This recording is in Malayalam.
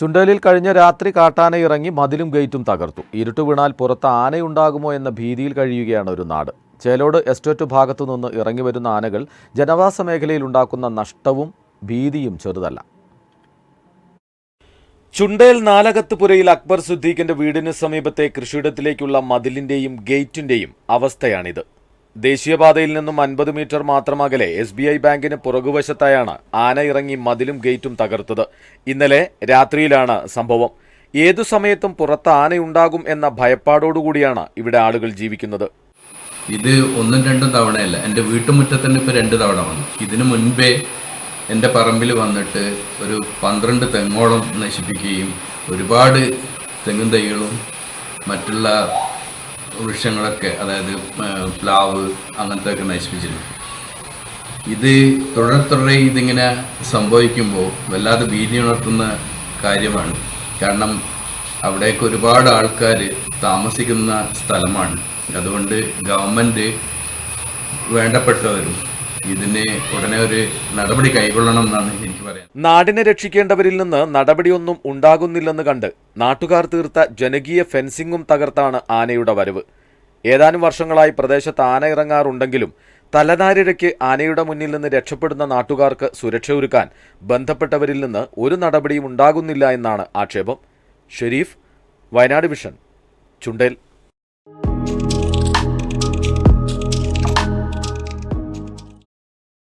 ചുണ്ടേലിൽ കഴിഞ്ഞ രാത്രി കാട്ടാന ഇറങ്ങി മതിലും ഗേറ്റും തകർത്തു. ഇരുട്ട് വീണാൽ പുറത്ത് ആനയുണ്ടാകുമോ എന്ന ഭീതിയിൽ കഴിയുകയാണ് ഒരു നാട്. ചേലോട് എസ്റ്റേറ്റ് ഭാഗത്തു നിന്ന് ഇറങ്ങി വരുന്ന ആനകൾ ജനവാസ മേഖലയിൽ ഉണ്ടാക്കുന്ന നഷ്ടവും ഭീതിയും ചെറുതല്ല. ചുണ്ടേൽ നാലകത്തുപുരയിൽ അക്ബർ സുദ്ദീഖിന്റെ വീടിന് സമീപത്തെ കൃഷിയിടത്തിലേക്കുള്ള മതിലിന്റെയും ഗേറ്റിന്റെയും അവസ്ഥയാണിത്. ദേശീയപാതയിൽ നിന്നും അൻപത് മീറ്റർ മാത്രം അകലെ എസ് ബി ഐ ബാങ്കിന് പുറകുവശത്തായാണ് ആന ഇറങ്ങി മതിലും ഗേറ്റും തകർത്തത്. ഇന്നലെ രാത്രിയിലാണ് സംഭവം. ഏതു സമയത്തും പുറത്ത് ആനയുണ്ടാകും എന്ന ഭയപ്പാടോടുകൂടിയാണ് ഇവിടെ ആളുകൾ ജീവിക്കുന്നത്. ഇത് ഒന്നും രണ്ടും തവണയല്ല. എന്റെ വീട്ടുമുറ്റത്തന്നെ ഇപ്പോൾ രണ്ട് തവണ വന്നു. ഇതിനു മുൻപേ എന്റെ പറമ്പിൽ വന്നിട്ട് ഒരു പന്ത്രണ്ട് തെങ്ങോളം നശിപ്പിക്കുകയും ഒരുപാട് തെങ്ങും തൈകളും മറ്റുള്ള വൃക്ഷങ്ങളൊക്കെ അതായത് പ്ലാവ് അങ്ങനത്തെ ഒക്കെ നശിപ്പിച്ചിരുന്നു. ഇത് തുടരെ തുടരെ ഇതിങ്ങനെ സംഭവിക്കുമ്പോൾ വല്ലാതെ ഭീതി ഉണർത്തുന്ന കാര്യമാണ്. കാരണം അവിടേക്ക് ഒരുപാട് ആൾക്കാർ താമസിക്കുന്ന സ്ഥലമാണ്. അതുകൊണ്ട് ഗവൺമെന്റ് വേണ്ടപ്പെട്ടവരും ഇതിന് ഉടനെ ഒരു നടപടി കൈക്കൊള്ളണം എന്നാണ് എനിക്ക് പറയാൻ. നാടിനെ രക്ഷിക്കേണ്ടവരിൽ നിന്ന് നടപടിയൊന്നും ഉണ്ടാകുന്നില്ലെന്ന് കണ്ട് നാട്ടുകാർ തീർത്ത ജനകീയ ഫെൻസിംഗും തകർത്താണ് ആനയുടെ വരവ്. ഏതാനും വർഷങ്ങളായി പ്രദേശത്ത് ആന ഇറങ്ങാറുണ്ടെങ്കിലും തലനാരിഴയ്ക്ക് ആനയുടെ മുന്നിൽ നിന്ന് രക്ഷപ്പെടുന്ന നാട്ടുകാർക്ക് സുരക്ഷ ഒരുക്കാൻ ബന്ധപ്പെട്ടവരിൽ നിന്ന് ഒരു നടപടിയും ഉണ്ടാകുന്നില്ല എന്നാണ് ആക്ഷേപം. ഷെരീഫ് വയനാട് വിഷൻ ചുണ്ടേൽ.